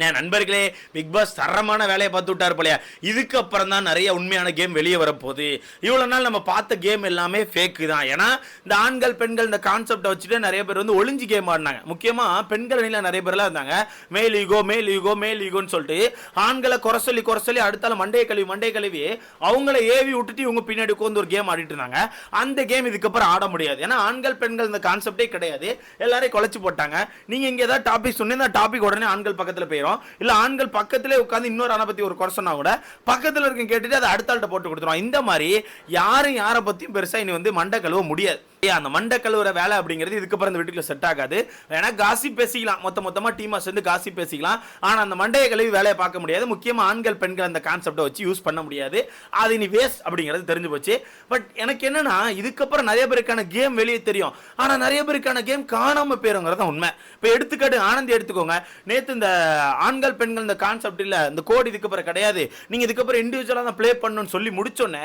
நான் நண்பர்களே big pass தரமான வேலையை பார்த்து விட்டார் போலையா. இதுக்கப்புறம் தான் நிறைய உண்மையான கேம் வெளியே வரப்போகுது. இவ்வளோ நாள் நம்ம பார்த்த கேம் எல்லாமே ஃபேக்கு தான். ஏன்னா இந்த ஆண்கள் பெண்கள் இந்த கான்செப்டை வச்சுட்டு நிறைய பேர் வந்து ஒளிஞ்சு கேம் ஆடினாங்க. முக்கியமாக பெண்கள் அணியில் நிறைய பேர்லாம் இருந்தாங்க. மேல் ஈகோ மேல் ஈகோ மேல் ஈகோன்னு சொல்லிட்டு ஆண்களை குறை சொல்லி குறை சொல்லி அடுத்தால மண்டையை கழுவி மண்டையை கழுவி அவங்கள ஏவி விட்டுட்டு இவங்க பின்னாடி உட்காந்து ஒரு கேம் ஆடிட்டு இருந்தாங்க. அந்த கேம் இதுக்கப்புறம் ஆட முடியாது. ஏன்னா ஆண்கள் பெண்கள் இந்த கான்செப்டே கிடையாது. எல்லாரையும் குலைச்சு போட்டாங்க. நீங்கள் இங்கே ஏதாவது டாபிக் சொன்னீங்க டாபிக் உடனே ஆண்கள் பக்கத்தில் போயிடும் போயிடும் இல்ல ஆண்கள் பக்கத்திலே உட்காந்து இன்னொரு ஆணை பத்தி ஒரு குறை சொன்னா கூட பக்கத்துல இருக்க கேட்டுட்டு அதை அடுத்த ஆள்கிட்ட போட்டு கொடுத்துரும் இந்த மாதிரி யாரும் யாரை பத்தியும் பெருசா இனி வந்து மண்டை கழுவ முடியாது. அந்த மண்டை கழுவுற வேலை அப்படிங்கிறது இதுக்கப்புறம் இந்த வீட்டுக்குள்ள செட் ஆகாது. ஏன்னா காசி பேசிக்கலாம். மொத்த மொத்தமா டீமா சேர்ந்து காசி பேசிக்கலாம். ஆனா அந்த மண்டையை கழுவி வேலையை பார்க்க முடியாது. முக்கியமா ஆண்கள் பெண்கள் அந்த கான்செப்டை வச்சு யூஸ் பண்ண முடியாது. அது இனி வேஸ்ட் அப்படிங்கிறது தெரிஞ்சு போச்சு. பட் எனக்கு என்னன்னா இதுக்கப்புறம் நிறைய பேருக்கான கேம் வெளியே தெரியும். ஆனா நிறைய பேருக்கான கேம் காணாம போயிருங்கிறது தான் உண்மை. இப்போ எடுத்துக்காட்டு ஆனந்தி எடுத்துக்கோங்க. நேத்து இந்த ஆண்கள் பெண்கள் இந்த கான்செப்ட் இல்ல. இந்த கோடு இதுக்கப்புறம் கிடையாது. நீங்கள் இதுக்கப்புறம் இண்டிவிஜுவலா தான் ப்ளே பண்ணணும்னு சொல்லி முடிச்சோன்னே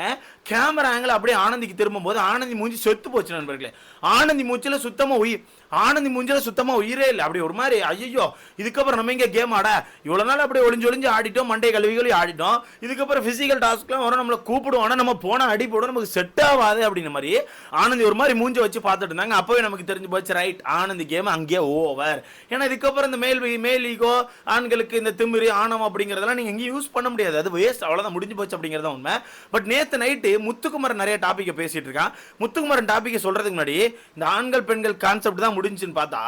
கேமரா ஆங்கிள் அப்படியே ஆனந்திக்கு திரும்பும் போது ஆனந்தி மூஞ்சி செத்து போச்சு நண்பர்களே. ஆனந்தி மூச்சில சுத்தமா உயிர் ஆனந்தி மூஞ்சில சுத்தமா உயிரே இல்லை. அப்படி ஒரு மாதிரி ஐயோ இதுக்கப்புறம் நம்ம இங்கே கேம் ஆட? இவ்வளோ நாள் அப்படியே ஒளிஞ்சு ஒளிஞ்சு ஆடிட்டோம் மண்டை கழுவிகளும் ஆடிட்டோம். இதுக்கப்புறம் ஃபிசிக்கல் டாஸ்க்லாம் வரும் நம்மளை கூப்பிடுவோம் ஆனால் நம்ம போனால் அடி போடும் நமக்கு செட் ஆகாது அப்படின்ற மாதிரி ஆனந்தி ஒரு மாதிரி மூஞ்சி வச்சு பார்த்துட்டு இருந்தாங்க. அப்போவே நமக்கு தெரிஞ்சு போச்சு ரைட் ஆனந்தி கேம் அங்கேயே ஓவர் ஏன்னா இதுக்கப்புறம் இந்த மேல் மேல் ஈகோ ஆண்களுக்கு இந்த திமிரு ஆணவம் அப்படிங்கிறதெல்லாம் நீங்க எங்கேயும் யூஸ் பண்ண முடியாது. அது வேஸ்ட் அவ்வளவுதான் முடிஞ்சு போச்சு அப்படிங்கிறத உண்மை. பட் நேத்து நைட்டு முத்துக்குமரன் நிறைய டாபிக்கை பேசிட்டு இருக்கான். முத்துக்குமரன் டாப்பிக்கை சொல்றதுக்கு முன்னாடி இந்த ஆண்கள் பெண்கள் கான்செப்ட் தான் முடிஞ்சுன்னு பார்த்தா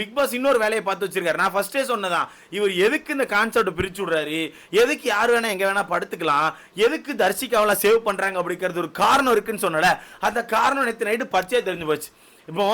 பிக் பாஸ் இன்னொரு வேலையை பார்த்து வச்சிருக்காரு. நான் ஃபஸ்ட்டே சொன்னதான். இவர் எதுக்கு இந்த கான்செப்ட் பிரிச்சு விடுறாரு? எதுக்கு யார் வேணா எங்க வேணா படுத்துக்கலாம்? எதுக்கு தர்ஷிகாவெல்லாம் சேவ் பண்றாங்க அப்படிங்கிறது ஒரு காரணம் இருக்குன்னு சொன்னல. அந்த காரணம் நேற்று நைட்டு பச்சையாக தெரிஞ்சு போச்சு. இப்போ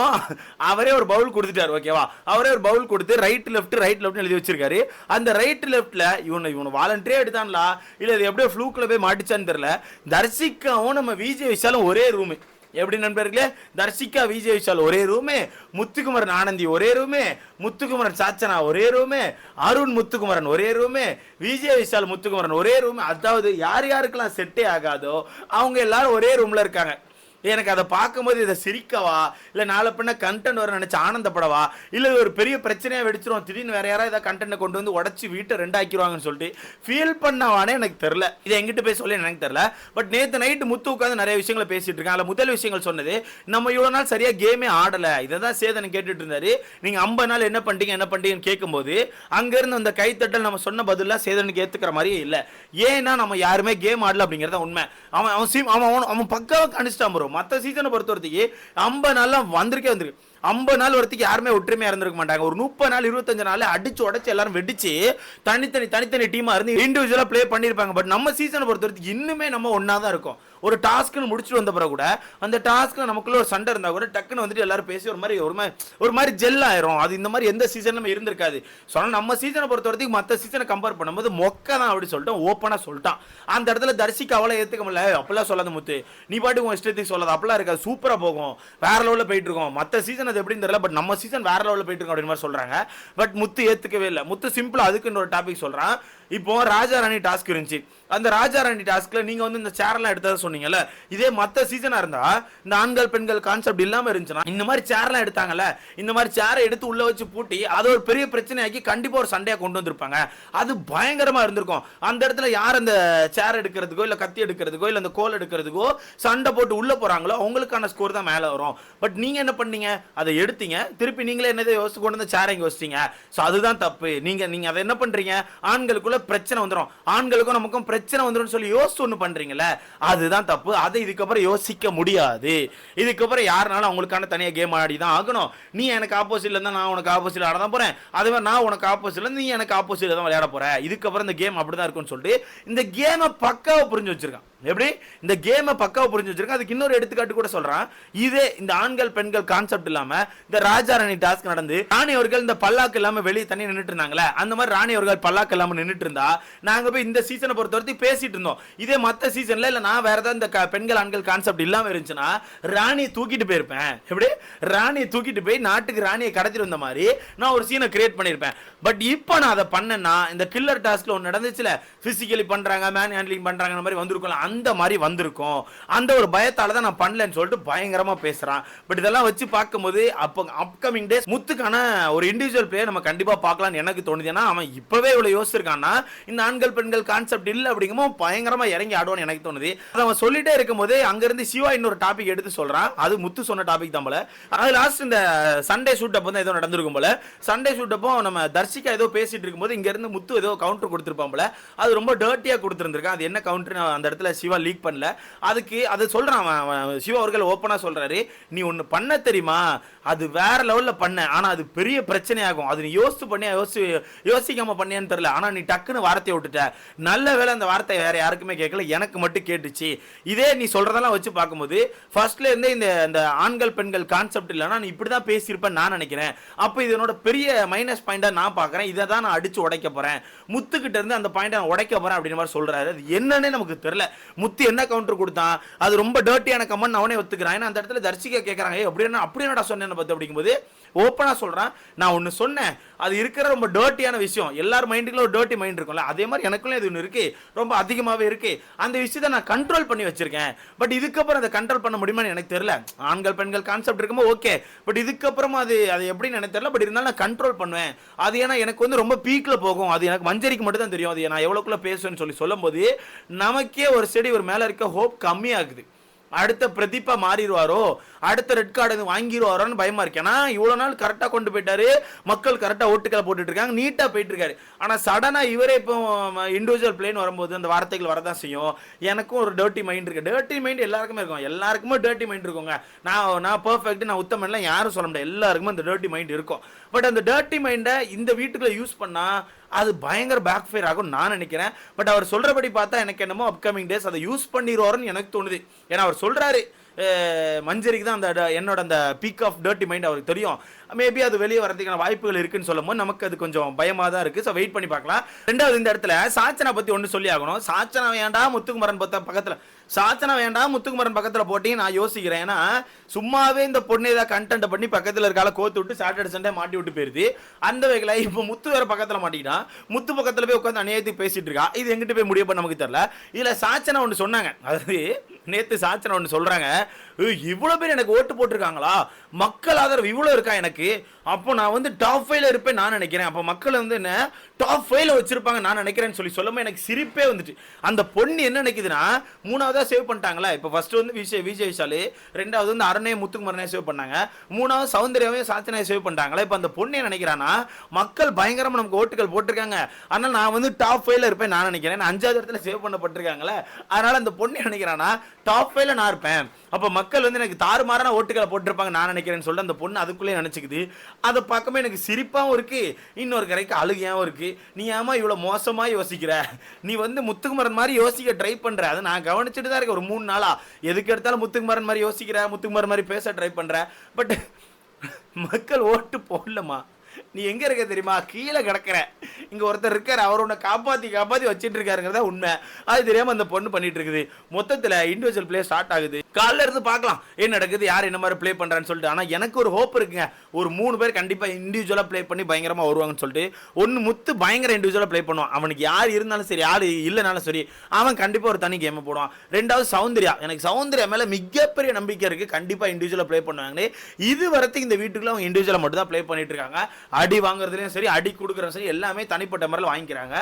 அவரே ஒரு பவுல் கொடுத்துட்டாரு ஓகேவா அவரே ஒரு பவுல் கொடுத்து ரைட் லெஃப்ட் ரைட் லெஃப்ட் எழுதி வச்சிருக்காரு. அந்த ரைட் லெஃப்ட்ல இவனை இவனை வாலண்டரே எடுத்தான்லா? இல்ல இது எப்படியோ ஃப்ளூக்ல போய் மாட்டிச்சான்னு தெரியல. தர்சிக்காவும் நம்ம விஜய் விஷாலும் ஒரே ரூமு எப்படி நண்பர்களே? தர்ஷிகா விஜய் விஷால் ஒரே ரூமே முத்துக்குமரன் ஆனந்தி ஒரே ரூமே முத்துக்குமரன் சாச்சனா ஒரே ரூமே அருண் முத்துக்குமரன் ஒரே ரூமே விஜய் விஷால் முத்துக்குமரன் ஒரே ரூமே அதாவது யார் யாருக்கெல்லாம் செட்டே ஆகாதோ அவங்க எல்லாரும் ஒரே ரூம்ல இருக்காங்க. எனக்கு அதை பார்க்கும்போது இதை சிரிக்கவா? இல்லை நாளை பின்ன கண்டென்ட் வர நினச்சி ஆனந்தப்படவா? இல்லை ஒரு பெரிய பிரச்சனையாக வெடிச்சிரும். திடீர்னு வேற யாராவது ஏதாவது கண்டென்ட் கொண்டு வந்து உடச்சி வீட்டை ரெண்டாக்கிடுவாங்கன்னு சொல்லிட்டு ஃபீல் பண்ணவானே எனக்கு தெரில இதை எங்கிட்ட போய் சொல்லி எனக்கு தெரில பட் நேற்று நைட்டு முத்து உட்காந்து நிறைய விஷயங்களை பேசிகிட்டு இருக்கேன். அதில் முதல் விஷயங்கள் சொன்னது நம்ம இவ்வளோ நாள் சரியாக கேமே ஆடலை. இதை தான் சேதனை கேட்டுட்டு இருந்தாரு. நீங்கள் ஐம்பது நாள் என்ன பண்ணிட்டீங்க என்ன பண்ணிட்டீங்கன்னு கேட்கும்போது அங்கேருந்து அந்த கைத்தட்டல் நம்ம சொன்ன பதிலாக சேதனுக்கு ஏற்றுக்கிற மாதிரியே இல்லை. ஏன்னா நம்ம யாருமே கேம் ஆடல அப்படிங்கிறது தான் உண்மை. அவன் அவன் சீம் அவன் அவன் அவன் பக்காவாக கணிச்சிட்டான் ப்ரோ மற்ற சீசனை பொறுத்த வரைக்கும் ஐம்பது நாள்லாம் வந்திருக்கே வந்திருக்கு. ஐம்பது நாள் வரத்துக்கு யாருமே ஒற்றுமையாக இருந்திருக்க மாட்டாங்க. ஒரு முப்பது நாள் இருபத்தஞ்சு நாள் அடிச்சு உடச்சு எல்லாரும் வெடிச்சு தனித்தனி தனித்தனி டீமாக இருந்து இண்டிவிஜுவலாக ப்ளே பண்ணியிருப்பாங்க பட் நம்ம சீசனை பொறுத்த வரைக்கும் இன்னுமே நம்ம ஒன்றா தான் இருக்கும். ஒரு டாஸ்க்னு முடிச்சுட்டு வந்த பிறகு கூட அந்த டாஸ்க்கில் நமக்குள்ள ஒரு சண்டை இருந்தால் கூட டக்குன்னு வந்துட்டு எல்லாரும் பேசி ஒரு மாதிரி ஒரு மாதிரி ஒரு மாதிரி ஜெல் ஆயிரும். அது இந்த மாதிரி எந்த சீசன்லமே இருந்திருக்காது. சொன்னால் நம்ம சீசனை பொறுத்த வரைக்கும் மற்ற சீசனை கம்பேர் பண்ணும்போது மொக்க தான் அப்படி சொல்லிட்டு ஓப்பனாக சொல்லிட்டான். அந்த இடத்துல தரிசிக்க அவ்வளோ ஏற்றுக்க முடியல. அப்பெல்லாம் சொல்லாத முத்து. நீ பாட்டுக்கு உன் இஷ்டத்துக்கு சொல்லாத. அப்பெல்லாம் இருக்காது. சூப்பராக போகும். வேற லெவலில் போயிட்டு இருக்கோம். மற்ற சீசன் அது எப்படின்னு தெரியல. பட் நம்ம சீசன் வேற லெவலில் போயிட்டு இருக்கோம் அப்படின்னு மாதிரி சொல்கிறாங்க பட் முத்து ஏற்றுக்கவே இல்லை. முத்து சிம்பிளாக அதுக்குன்னு ஒரு டாபிக் சொல்கிறான் இப்போ ராஜா ராணி டாஸ்க் இருந்துச்சு. அந்த ராஜா ராணி டாஸ்க்ல நீங்க வந்து இந்த சேர்லாம் எடுத்ததை சொன்னீங்கல்ல இதே மத்த சீசனா இருந்தா இந்த ஆண்கள் பெண்கள் கான்செப்ட் இல்லாம இருந்துச்சுன்னா இந்த மாதிரி சேர்லாம் எடுத்தாங்கல்ல இந்த மாதிரி சேரை எடுத்து உள்ள வச்சு பூட்டி அதை ஒரு பெரிய பிரச்சனையாக்கி கண்டிப்பா ஒரு சண்டையா கொண்டு வந்திருப்பாங்க. அது பயங்கரமா இருந்திருக்கும். அந்த இடத்துல யார் அந்த சேர் எடுக்கிறதுக்கோ இல்ல கத்தி எடுக்கிறதுக்கோ இல்ல அந்த கோல் எடுக்கிறதுக்கோ சண்டை போட்டு உள்ள போறாங்களோ அவங்களுக்கான ஸ்கோர் தான் மேல வரும். பட் நீங்க என்ன பண்ணீங்க? அதை எடுத்தீங்க. திருப்பி நீங்களே என்னதை யோசிச்சு கொண்டு வந்து சேரை இங்க வச்சிட்டீங்க. ஸோ அதுதான் தப்பு. நீங்க நீங்க அதை என்ன பண்றீங்க? ஆண்களுக்குள்ள பிரச்சனை வந்துடும் ஆண்களுக்கும் நமக்கும் பிரச்சனை வந்துடும் சொல்லி யோசிச்சு ஒன்று பண்றீங்கல்ல? அதுதான் தப்பு. அதை இதுக்கப்புறம் யோசிக்க முடியாது. இதுக்கப்புறம் யாருனாலும் அவங்களுக்கான தனியாக கேம் ஆடி தான் ஆகணும். நீ எனக்கு ஆப்போசிட்ல இருந்தா நான் உனக்கு ஆப்போசிட்ல ஆட தான் போறேன். அதே மாதிரி நான் உனக்கு ஆப்போசிட்ல நீ எனக்கு ஆப்போசிட்ல தான் விளையாட போற. இதுக்கப்புறம் இந்த கேம் அப்படிதான் இருக்கும்னு சொல்லிட்டு இந்த கேமை பக்காவை புரிஞ்சு வச்சிருக்கான். எப்படி? இந்த கேமை பக்காவை புரிஞ்சு வச்சிருக்கேன். அதுக்கு இன்னொரு எடுத்துக்காட்டு கூட சொல்றான். இதே இந்த ஆண்கள் பெண்கள் கான்செப்ட் இல்லாம இந்த ராஜா ராணி டாஸ்க் நடந்து ராணி அவர்கள் இந்த பல்லாக்கு இல்லாம வெளியே தண்ணி நின்றுட்டு இருந்தாங்களே அந்த மாதிரி ராணி அவர்கள் பல்லாக்கு இல்லாம நின்றுட்டு இருந்தா நாங்க போய் இந்த சீசனை பொறுத்த வரைக்கும் பேசிட்டு இருந்தோம். இதே மத்த சீசன்ல இல்ல நான் வேற ஏதாவது இந்த க- பெண்கள் ஆண்கள் கான்செப்ட் இல்லாம இருந்துச்சுன்னா ராணியை தூக்கிட்டு போயிருப்பேன். எப்படி? ராணியை தூக்கிட்டு போய் நாட்டுக்கு ராணியை கடத்திட்டு வந்த மாதிரி நான் ஒரு சீனை கிரியேட் பண்ணியிருப்பேன். பட் இப்போ நான் அதை பண்ணேன்னா இந்த கில்லர் டாஸ்க்ல ஒன்று நடந்துச்சுல பிசிக்கலி பண்றாங்க மேன் ஹேண்ட்லிங் பண்றாங்க மாதிரி வந்திருக்கலாம் அந்த மாதிரி வந்திருக்கும். அந்த ஒரு பயத்தால தான் நான் பண்ணலன்னு சொல்லிட்டு பயங்கரமா பேசுறான். பட் இதெல்லாம் வச்சு பார்க்கும்போது அப்போ அப்கமிங் டேஸ் முத்துக்கான ஒரு இண்டிவிஜுவல் பிளேயர் நம்ம கண்டிப்பா பார்க்கலாம்னு எனக்கு தோணுது. ஏன்னா அவன் இப்பவே இவ்வளவு யோசிச்சிருக்கான்னா இந்த ஆண்கள் பெண்கள் கான்செப்ட் இல்லை அப்படிங்கும்போது பயங்கரமா இறங்கி ஆடுவான்னு எனக்கு தோணுது. அதை அவன் சொல்லிட்டே இருக்கும்போது அங்கிருந்து சிவா இன்னொரு டாபிக் எடுத்து சொல்றான். அது முத்து சொன்ன டாபிக் தான் போல. அது லாஸ்ட் இந்த சண்டே ஷூட் அப்போ தான் ஏதோ நடந்திருக்கும் போல. சண்டே ஷூட் அப்போ நம்ம தர்ஷிகா ஏதோ பேசிட்டு இருக்கும்போது இங்க இருந்து முத்து ஏதோ கவுண்டர் கொடுத்துருப்பான் போல. அது ரொம்ப டர்ட்டியா கொடுத்துருந்துருக்கான். அது என்ன கவுண்டர் அந்த இடத்துல சிவா லீக் பண்ணல. அதுக்கு அது சொல்கிறான் அவன், அவன் சிவா அவர்கள் ஓப்பனாக சொல்கிறாரு நீ ஒன்று பண்ண தெரியுமா? அது வேற லெவலில் பண்ண. ஆனால் அது பெரிய பிரச்சனையாகும். அது நீ யோசித்து பண்ணியா யோசி யோசிக்காமல் பண்ணியான்னு தெரில ஆனால் நீ டக்குன்னு வார்த்தையை விட்டுட்ட. நல்ல வேளை அந்த வார்த்தை வேறு யாருக்குமே கேட்கல. எனக்கு மட்டும் கேட்டுச்சு. இதே நீ சொல்கிறதெல்லாம் வச்சு பார்க்கும்போது ஃபர்ஸ்ட்லேருந்தே இந்த இந்த ஆண்கள் பெண்கள் கான்செப்ட் இல்லைனா நீ இப்படி தான் பேசியிருப்பேன் நான் நினைக்கிறேன். அப்போ இதனோட பெரிய மைனஸ் பாயிண்ட்டாக நான் பார்க்குறேன். இதை தான் நான் அடித்து உடைக்க போகிறேன் முத்துக்கிட்ட இருந்து அந்த பாயிண்டை நான் உடைக்க போகிறேன் அப்படின்னு மாதிரி சொல்கிறாரு அது என்னன்னே நமக்கு தெரில முத்து என்ன கவுண்டர் கொடுத்தான்? அது ரொம்ப டேர்ட்டியான கமெண்ட் அவனே ஒத்துக்கிறான். ஏன்னா அந்த இடத்துல தர்ஷிகா கேட்குறாங்க ஏய் அப்படி என்ன அப்படி என்னடா சொன்னேன்னு பார்த்து அப்படிங்கும்போது ஓப்பனாக சொல்றான். நான் ஒன்று சொன்னேன். அது இருக்கிற ரொம்ப டேர்ட்டியான விஷயம். எல்லார் மைண்டுக்குள்ள ஒரு டர்ட்டி மைண்ட் இருக்கும்ல. அதே மாதிரி எனக்குள்ளே இது ஒன்று இருக்குது ரொம்ப அதிகமாகவே இருக்குது அந்த விஷயத்தை நான் கண்ட்ரோல் பண்ணி வச்சிருக்கேன். பட் இதுக்கப்புறம் அதை கண்ட்ரோல் பண்ண முடியுமான்னு எனக்கு தெரியல. ஆண்கள் பெண்கள் கான்செப்ட் இருக்கும்போது ஓகே பட் இதுக்கப்புறமா அது அது எப்படின்னு எனக்கு தெரியல. பட் இருந்தாலும் நான் கண்ட்ரோல் பண்ணுவேன். அது ஏன்னா எனக்கு வந்து ரொம்ப பீக்கில் போகும். அது எனக்கு மஞ்சரிக்கு மட்டும் தான் தெரியும். அது நான் எவ்வளோக்குள்ளே பேசுவேன்னு சொல்லி சொல்லும்போது நமக்கே ஒரு செடி ஒரு மேலே இருக்க ஹோப் கம்மியாகுது. அடுத்த பிரதீபா மாறிடுவாரோ? அடுத்த ரெட் கார்டு வாங்கிடுவாரோன்னு பயமா இருக்கு. ஏன்னா இவ்வளோ நாள் கரெக்டாக கொண்டு போயிட்டாரு. மக்கள் கரெக்டாக ஓட்டுக்களை போட்டுட்டு இருக்காங்க. நீட்டாக போயிட்டு இருக்காரு. ஆனால் சடனாக இவரே இப்போ இண்டிவிஜுவல் பிளேன் வரும்போது அந்த வார்த்தைகள் வரதான் செய்யும். எனக்கும் ஒரு டர்ட்டி மைண்ட் இருக்கு. டர்ட்டி மைண்ட் எல்லாருக்குமே இருக்கும். எல்லாருக்குமே டர்ட்டி மைண்ட் இருக்குங்க. நான் நான் பர்ஃபெக்ட் நான் உத்தமன்லாம் யாரும் சொல்ல முடியாது. எல்லாருக்குமே அந்த டேர்ட்டி மைண்ட் இருக்கும். பட் அந்த டர்ட்டி மைண்டை இந்த வீட்டுக்குள்ள யூஸ் பண்ணால் அது பயங்கர பேக் ஃபயர் ஆகும் நான் நினைக்கிறேன். பட் அவர் சொல்கிறபடி பார்த்தா எனக்கு என்னமோ அப்கமிங் டேஸ் அதை யூஸ் பண்ணிடுவாருன்னு எனக்கு தோணுது. ஏன்னா அவர் சொல்கிறாரு மஞ்சரிக்கு தான் அந்த ட- என்னோட அந்த பீக் ஆஃப் டர்ட்டி மைண்ட் அவருக்கு தெரியும். மேபி அது வெளியே வரதுக்கான வாய்ப்புகள் இருக்குன்னு சொல்லும்போது நமக்கு அது கொஞ்சம் பயமாக தான் இருக்குது ஸோ வெயிட் பண்ணி பார்க்கலாம். ரெண்டாவது இந்த இடத்துல சாச்சனா பற்றி ஒன்று சொல்லி ஆகணும். சாச்சனா வேண்டாம் முத்துக்குமரன் பத்த பக்கத்தில். சாச்சனா வேண்டாம் முத்துக்குமரன் பக்கத்தில் போட்டி நான் யோசிக்கிறேன். ஏன்னா சும்மாவே இந்த பொண்ணு ஏதாவது கண்டென்ட் பண்ணி பக்கத்தில் இருக்கால கோத்து விட்டு சாட்டர்டே சண்டே மாட்டி விட்டு போயிருது. அந்த வகையில் இப்போ முத்து வேற பக்கத்தில் மாட்டிக்கிட்டான். முத்து பக்கத்தில் போய் உட்காந்து அநியாயத்துக்கு பேசிட்டு இருக்கா. இது எங்கிட்ட போய் முடியப்போ நமக்கு தெரில இதில் சாச்சனா ஒன்று சொன்னாங்க. அதாவது நேத்து சாச்சனா ஒன்று சொல்றாங்க. இவ்வளோ பேர் எனக்கு ஓட்டு போட்டிருக்காங்களா? மக்கள் ஆதரவு இவ்வளோ இருக்கா எனக்கு? அப்போ நான் வந்து டாப் ஃபைவ்ல இருப்பேன் நான் நினைக்கிறேன். அப்போ மக்கள் வந்து என்ன? டாப் ஃபைவ்ல வச்சிருப்பாங்க நான் நினைக்கிறேன்னு சொல்லி சொல்லும்போது எனக்கு சிரிப்பே வந்துச்சு அந்த பொண்ணு என்ன நினைக்குதுன்னா மூணாவதா சேவ் பண்ணிட்டாங்களா? இப்போ ஃபர்ஸ்ட் வந்து விஜய் விஜய் விஷாலு ரெண்டாவது வந்து அரணே முத்துக்குமரனே சேவ் பண்ணாங்க. மூணாவது சௌந்தர்யாவையும் சாச்சனையை சேவ் பண்ணிட்டாங்களா? இப்போ அந்த பொண்ணு என்ன நினைக்கிறான்னா மக்கள் பயங்கரமாக நமக்கு ஓட்டுகள் போட்டிருக்காங்க. ஆனால் நான் வந்து டாப் ஃபைவ்ல இருப்பேன் நான் நினைக்கிறேன். நான் அஞ்சாவது இடத்துல சேவ் பண்ணப்பட்டிருக்காங்களே. அதனால அந்த பொண்ணு என்ன டாப் ஃபைவ்ல நான் இருப்பேன். அப்போ மக்கள் வந்து எனக்கு தாறுமாறான ஓட்டுகளை போட்டிருப்பாங்க நான் நினைக்கிறேன்னு சொல்லிட்டு அந்த பொண்ணு அதுக்குள்ளே நினச்சிக்குது. அதை பார்க்கும்போது எனக்கு சிரிப்பாகவும் இருக்கு. இன்னொரு கரைக்கு அழுகையாகவும் இருக்கு. நீ ஏமா இவ்வளோ மோசமாக யோசிக்கிற? நீ வந்து முத்துக்குமரன் மாதிரி யோசிக்க ட்ரை பண்ணுற அதை நான் கவனிச்சுட்டு தான் இருக்கேன். ஒரு மூணு நாளா. எதுக்கு எடுத்தாலும் முத்துக்குமரன் மாதிரி யோசிக்கிற முத்துக்குமரன் மாதிரி பேச ட்ரை பண்ணுற பட் மக்கள் ஓட்டு போடலம்மா. நீ எங்கே இருக்க தெரியுமா? கீழே கிடக்கிற. இங்கே ஒருத்தர் இருக்கார் அவர் உன்னை காப்பாற்றி காப்பாற்றி வச்சுட்டு இருக்காருங்கிறத உண்மை. அது தெரியாமல் அந்த பொண்ணு பண்ணிட்டு இருக்குது மொத்தத்தில் இண்டிவிஜுவல் பிளே ஸ்டார்ட் ஆகுது. காலைல இருந்து பார்க்கலாம் என்ன நடக்குது யார் என்ன மாதிரி ப்ளே பண்ணுறான்னு சொல்லிட்டு. ஆனால் எனக்கு ஒரு ஹோப் இருக்குங்க. ஒரு மூணு பேர் கண்டிப்பாக இண்டிவிஜுவலாக ப்ளே பண்ணி பயங்கரமாக வருவாங்கன்னு சொல்லிட்டு. ஒன்று முத்து பயங்கர இண்டிவிஜுவலாக ப்ளே பண்ணுவான். அவனுக்கு யார் இருந்தாலும் சரி யார் இல்லைனாலும் சரி அவன் கண்டிப்பாக ஒரு தனி கேம் போடுவான். ரெண்டாவது சௌந்தர்யா. எனக்கு சௌந்தர்யா மேலே மிகப்பெரிய நம்பிக்கை இருக்குது கண்டிப்பாக இண்டிவிஜுவலாக ப்ளே பண்ணுவாங்க இது வரைக்கும் இந்த வீட்டுக்குள்ளே அவங்க இண்டிவிஜுவலாக மட்டும் தான் ப்ளே பண்ணிட்டு இருக்காங்க அடி வாங்குறதுலையும் சரி அடி கொடுக்குறதும் சரி எல்லாமே தனிப்பட்ட முறையில் வாங்கிக்கிறாங்க.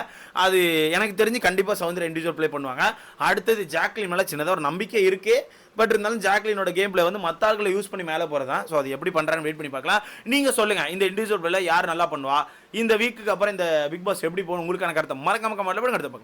அது எனக்கு தெரிஞ்சு கண்டிப்பாக சவுந்தர் இண்டிவிஜுவல் ப்ளே பண்ணுவாங்க. அடுத்தது ஜாக்லின் மேலே சின்னதாக ஒரு நம்பிக்கை இருக்கு. பட் இருந்தாலும் ஜாக்லினோட கேம் பிளே வந்து மற்ற ஆட்களை யூஸ் பண்ணி மேலே போகிறதான் ஸோ அது எப்படி பண்ணுறான்னு வெயிட் பண்ணி பார்க்கலாம். நீங்கள் சொல்லுங்கள் இந்த இண்டிவிஜுவல் பிளேல யார் நல்லா பண்ணுவா? இந்த வீக்குக்கு அப்புறம் இந்த பிக் பாஸ் எப்படி போகணும்? உங்களுக்கான கருத்தை மறக்காம கமெண்ட்ல போடுங்க கருத்தை பக்கம்.